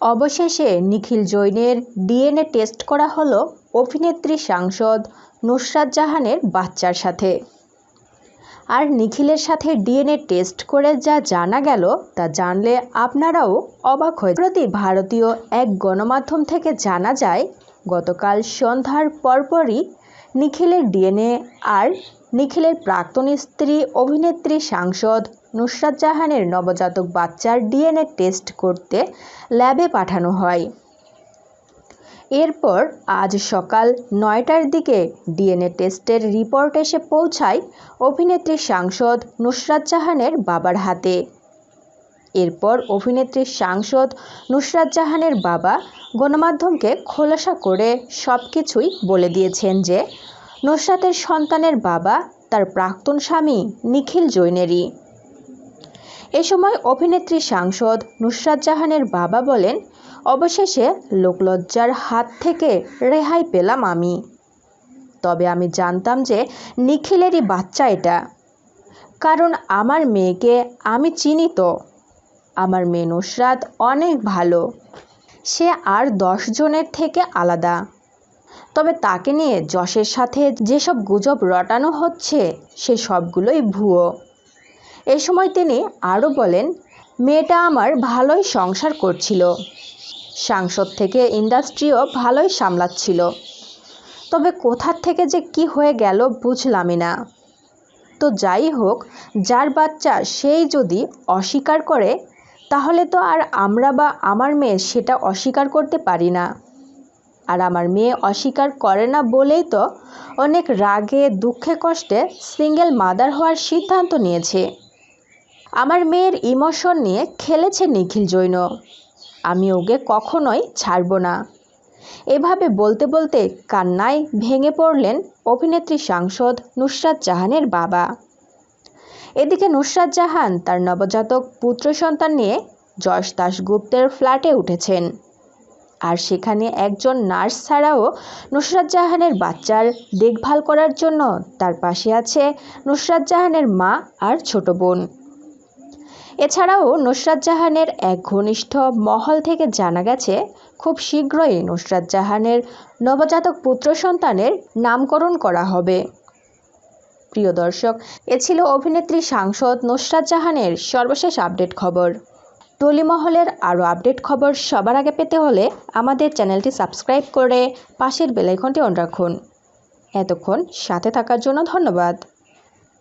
অবশেষে নিখিল জৈনের DNA test করা হলো অভিনেত্রী সাংসদ নুসরাত জাহানের বাচ্চার সাথে। আর নিখিলের সাথে ডিএনএ টেস্ট করে যা জানা গেল তা জানলে আপনারাও অবাক হয়ে প্রতি ভারতীয় এক গণমাধ্যম থেকে জানা যায়, গতকাল সন্ধ্যার পরপরই নিখিলের ডিএনএ আর নিখিলের প্রাক্তন স্ত্রী অভিনেত্রী সাংসদ নুসরাত জাহানের নবজাতক বাচ্চার ডিএনএ টেস্ট করতে ল্যাবে পাঠানো হয়। এরপর আজ সকাল নয়টার দিকে ডিএনএ টেস্টের রিপোর্ট এসে পৌঁছায় অভিনেত্রী সাংসদ নুসরাত জাহানের বাবার হাতে। এরপর অভিনেত্রী সাংসদ নুসরাত জাহানের বাবা গণমাধ্যমকে খোলাসা করে সব কিছুই বলে দিয়েছেন যে, নুসরাতের সন্তানের বাবা তার প্রাক্তন স্বামী নিখিল জৈনেরই। এ সময় অভিনেত্রী সাংসদ নুসরাত জাহানের বাবা বলেন, অবশেষে লোকলজ্জার হাত থেকে রেহাই পেলাম আমি। তবে আমি জানতাম যে নিখিলেরই বাচ্চা এটা। কারণ আমার মেয়েকে আমি চিনি তো। আমার মেয়ে নুসরাত অনেক ভালো। সে আর দশ জনের থেকে আলাদা। তবে তাকে নিয়ে যশের সাথে যেসব গুজব রটানো হচ্ছে, সে সবগুলোই ভুয়ো। এ সময় তিনি আরও বলেন, মেয়েটা আমার ভালোই সংসার করছিল। সাংসদ থেকে ইন্ডাস্ট্রিও ভালোই সামলাচ্ছিল। তবে কোথার থেকে যে কি হয়ে গেল বুঝলামই না। তো যাই হোক, যার বাচ্চা সেই যদি অস্বীকার করে, তাহলে তো আর আমরা বা আমার মেয়ে সেটা অস্বীকার করতে পারি না। আর আমার মেয়ে অস্বীকার করে না বলেই তো অনেক রাগে, দুঃখে কষ্টে সিঙ্গেল মাদার হওয়ার সিদ্ধান্ত নিয়েছে। আমার মেয়ের ইমোশন নিয়ে খেলেছে নিখিল জৈন। আমি ওকে কখনোই ছাড়ব না। এভাবে বলতে বলতে কান্নায় ভেঙে পড়লেন অভিনেত্রী সাংসদ নুসরাত জাহানের বাবা। এদিকে নুসরাত জাহান তার নবজাতক পুত্র সন্তান নিয়ে যশ দাশগুপ্তের ফ্ল্যাটে উঠেছেন। আর সেখানে একজন নার্স ছাড়াও নুসরাত জাহানের বাচ্চার দেখভাল করার জন্য তার পাশে আছে নুসরাত জাহানের মা আর ছোট বোন। এছাড়াও নুসরাত জাহানের এক ঘনিষ্ঠ মহল থেকে জানা গেছে, খুব শীঘ্রই নুসরাত জাহানের নবজাতক পুত্র সন্তানের নামকরণ করা হবে। প্রিয় দর্শক, এ ছিল অভিনেত্রী সাংসদ নুসরাত জাহানের সর্বশেষ আপডেট খবর। টলিমহলের আরও আপডেট খবর সবার আগে পেতে হলে আমাদের চ্যানেলটি সাবস্ক্রাইব করে পাশের বেলাইকনটি অন রাখুন। এতক্ষণ সাথে থাকার জন্য ধন্যবাদ।